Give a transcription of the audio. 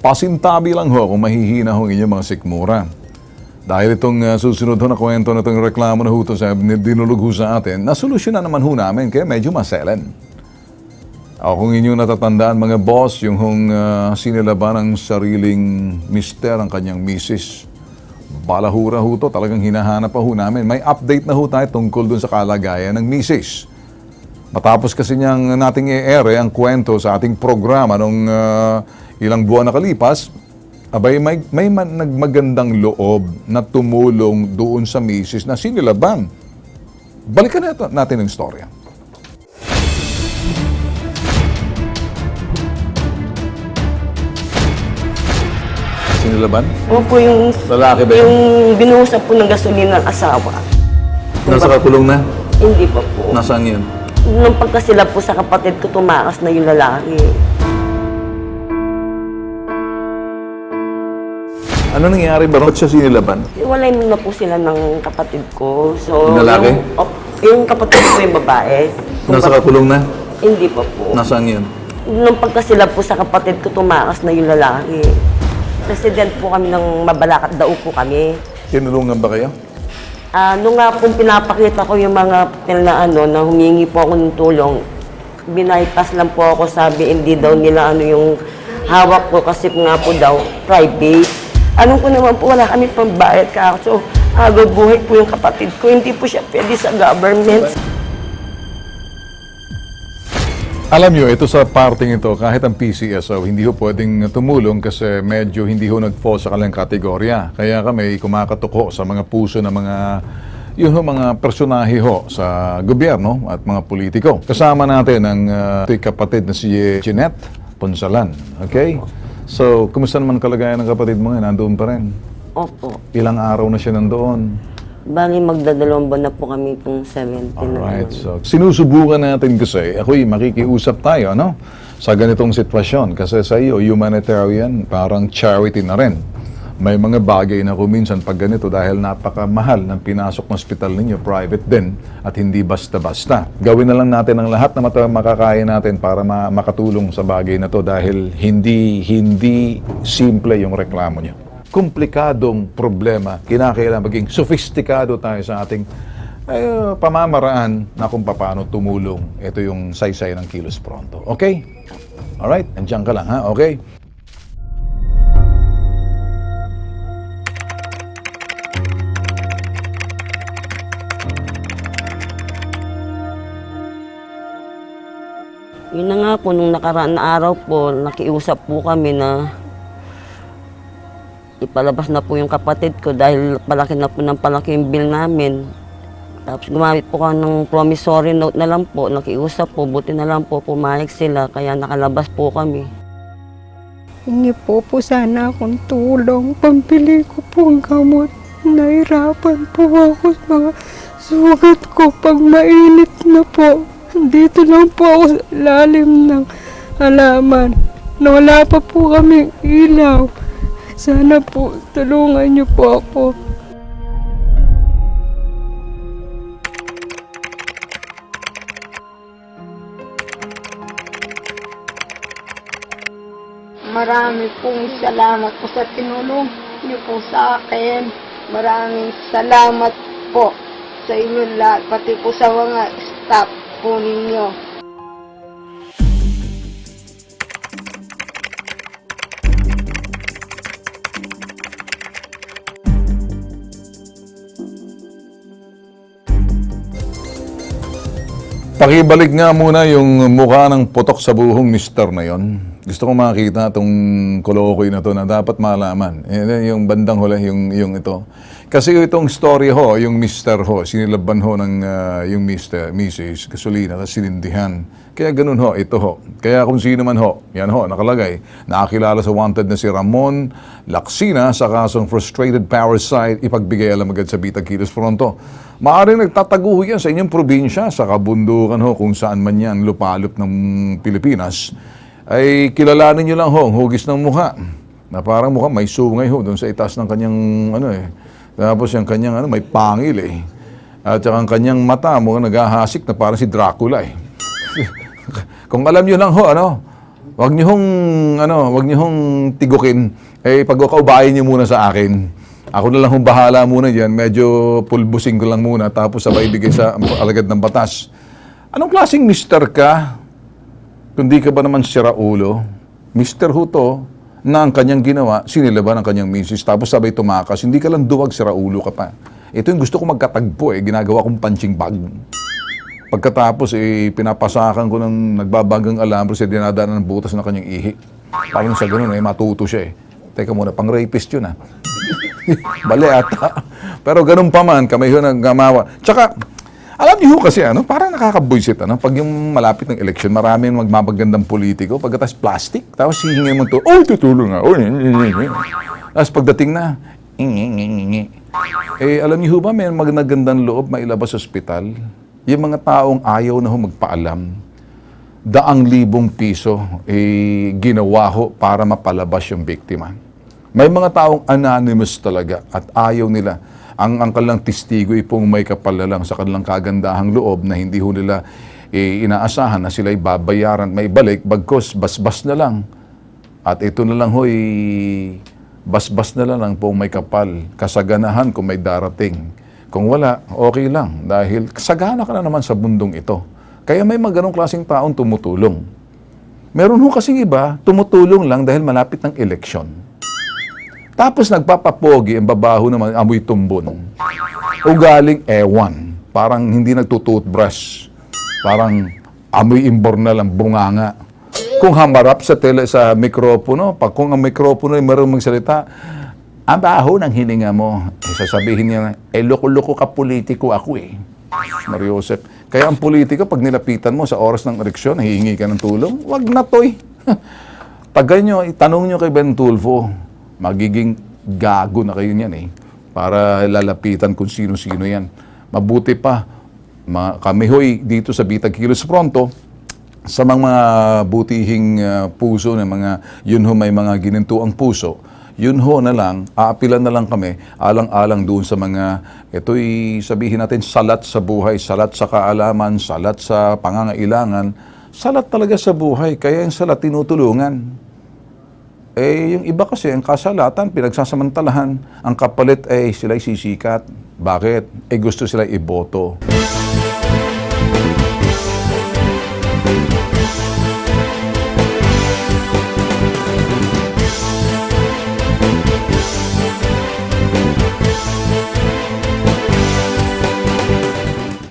pasintabi lang ho kung mahihina ho ang inyong mga sikmura. Dahil itong uh, susunod ho na kwento na itong reklamo na ho ito sa dinulog ho sa atin, nasolusyonan naman ho namin kaya medyo maselen. Ako kung inyong natatandaan mga boss, yung hong uh, sinilaban ng sariling mister ang kanyang misis. Balahura ho to, talagang hinahanap pa ho namin. May update na ho tayo tungkol dun sa kalagayan ng misis. Matapos kasi niyang nating i-ere ang kwento sa ating programa nung uh, ilang buwan nakalipas, abay may, may man, nagmagandang loob na tumulong doon sa misis na sinilaban. Balikan natin, natin ang storya. Sinilaban? Opo, yung, Lalaki ba yun? yung binuhusap po ng gasolina ng asawa. Nasa kakulong na? Hindi pa po. Nasaan yun? Nung pagkasila po sa kapatid ko, tumakas na yung lalaki. Ano nangyari ba? Ba't siya sinilaban? Iwalay mo na po sila ng kapatid ko. So, Yung lalaki? Yung, oh, yung kapatid ko yung babae. Kung Nasa ba- kakulong na? Hindi pa po. Nasaan yun? Nung pagkasila po sa kapatid ko, tumakas na yung lalaki. President po kami ng Mabalakat, daw po kami. Tinulungan ba kayo? Ah, nung nga pong pinapakita ko yung mga papel na ano, na humingi po ako ng tulong, binaypas lang po ako, sabi hindi daw nila ano yung hawak ko kasi nga po daw private. Anong ko naman po, wala kami pambayad ka So, agaw buhay po yung kapatid ko, hindi po siya pwede sa government. Alam nyo, ito sa parting ito, kahit ang PCSO, hindi ho pwedeng tumulong kasi medyo hindi ho nag-fall sa kanilang kategorya. Kaya kami kumakatok ho sa mga puso ng mga yung ho, mga personahe ho sa gobyerno at mga politiko. Kasama natin ang uh, kapatid na si Jeanette Ponsalan. Okay? So, kumusta naman kalagayan ng kapatid mo ngayon? Nandoon pa rin. Opo. Ilang araw na siya nandoon. Bali, magdadalawang buwan na po kami itong 17 na Alright, naman. so sinusubukan natin kasi, ako'y makikiusap tayo, ano? Sa ganitong sitwasyon. Kasi sa iyo, humanitarian, parang charity na rin. May mga bagay na kuminsan pag ganito dahil napakamahal ng pinasok ng hospital ninyo, private din, at hindi basta-basta. Gawin na lang natin ang lahat na makakaya natin para ma- makatulong sa bagay na to dahil hindi, hindi simple yung reklamo nyo komplikadong problema, kinakailangan maging sofistikado tayo sa ating ay, uh, pamamaraan na kung paano tumulong. Ito yung saysay ng Kilos Pronto. Okay? Alright? Andiyan ka lang, ha? Okay? Yun na nga po, nung nakaraan na araw po, nakiusap po kami na ipalabas na po yung kapatid ko dahil palaki na po ng palaki yung bill namin. Tapos gumamit po ka ng promissory note na lang po, nakiusap po, buti na lang po pumayag sila, kaya nakalabas po kami. Hingi po po sana akong tulong. Pambili ko po ang gamot. Nahirapan po ako sa mga sugat ko pag mainit na po. Dito lang po ako sa lalim ng halaman. Na wala pa po kami ilaw. Sana po tulungan niyo po ako. Marami pong salamat po sa tinulong niyo po sa akin. Maraming salamat po sa inyo lahat, pati po sa mga staff po ninyo. Pakibalik nga muna yung mukha ng putok sa buhong mister na yon. Gusto ko makita itong kolokoy na to na dapat malaman. Eh, Yung bandang huli, yung, yung ito. Kasi itong story ho, yung mister ho, sinilaban ho ng ah, yung mister, Mrs. Gasolina, tapos sinindihan. Kaya ganun ho, ito ho. Kaya kung sino man ho, yan ho, nakalagay. Nakakilala sa wanted na si Ramon Laksina sa kasong frustrated parasite, ipagbigay alam agad sa Bitag Kilos Fronto. Maaaring nagtatago ho yan sa inyong probinsya, sa kabundukan ho, kung saan man yan lupalop ng Pilipinas, ay kilalanin nyo lang ho, hugis ng mukha. Na parang mukha may sungay ho doon sa itaas ng kanyang ano eh. Tapos yung kanyang ano, may pangil eh. At saka ang kanyang mata, mukhang naghahasik na parang si Dracula eh. Kung alam nyo lang ho, ano, Wag niyo hong, ano, wag niyo hong tigukin. Eh, pagkakaubayin niyo muna sa akin. Ako na lang hong bahala muna dyan. Medyo pulbusing ko lang muna. Tapos sabay bigay sa alagad ng batas. Anong klaseng mister ka? Kundi ka ba naman si Raulo? Mister Huto, na ang kanyang ginawa, sinilaban ang kanyang misis, tapos sabay tumakas, hindi ka lang duwag si Raulo ka pa. Ito yung gusto ko magkatagpo eh, ginagawa kong punching bag. Pagkatapos, eh, pinapasakan ko ng nagbabagang alambre sa dinadaanan ng butas ng kanyang ihi. Parang sa ganun, eh, matuto siya eh. Teka muna, pang rapist yun ah. Bali ata. Pero ganun pa man, kami yun ang gamawa. Tsaka, alam niyo kasi ano, parang nakakabwisit ano, pag yung malapit ng election, marami yung magmamagandang politiko, pagkatas plastic, tapos hihingi mo to, oh, tutulong eh." Tapos pagdating na. Eh, alam niyo ba, may magandang loob mailabas sa ospital? Yung mga taong ayaw na ho magpaalam, daang libong piso eh, ginawa ho para mapalabas yung biktima. May mga taong anonymous talaga at ayaw nila. Ang ang kanilang testigo ay pong may kapal na lang sa kanilang kagandahang loob na hindi ho nila eh, inaasahan na sila'y babayaran, may balik, bagkos, basbas na lang. At ito na lang ho'y basbas na lang pong may kapal. Kasaganahan kung may darating. Kung wala, okay lang. Dahil sagana ka na naman sa bundong ito. Kaya may mga ganong klaseng taong tumutulong. Meron ho kasing iba, tumutulong lang dahil malapit ng eleksyon. Tapos nagpapapogi, ang babaho naman, amoy tumbon. Ugaling ewan. Parang hindi nagtutoothbrush. Parang amoy imbor na lang, bunganga. Kung hamarap sa tele sa mikropono, pag kung ang mikropono ay marunong magsalita, ang baho ng hininga mo. Eh, sasabihin niya, eh, loko-loko ka politiko ako eh. Mario Joseph. Kaya ang politiko, pag nilapitan mo sa oras ng eleksyon, hihingi ka ng tulong, wag na toy. Tagay nyo, itanong nyo kay Ben Tulfo, magiging gago na kayo niyan eh. Para lalapitan kung sino-sino yan. Mabuti pa, mga, kami hoy dito sa Bitag Kilos Pronto, sa mga butihing uh, puso ng mga yun ho may mga ginintuang puso, yun ho na lang, aapilan na lang kami, alang-alang doon sa mga, ito'y sabihin natin, salat sa buhay, salat sa kaalaman, salat sa pangangailangan, salat talaga sa buhay, kaya yung salat tinutulungan. Eh, yung iba kasi, ang kasalatan, pinagsasamantalahan, ang kapalit ay sila'y sisikat. Bakit? Eh, gusto sila iboto.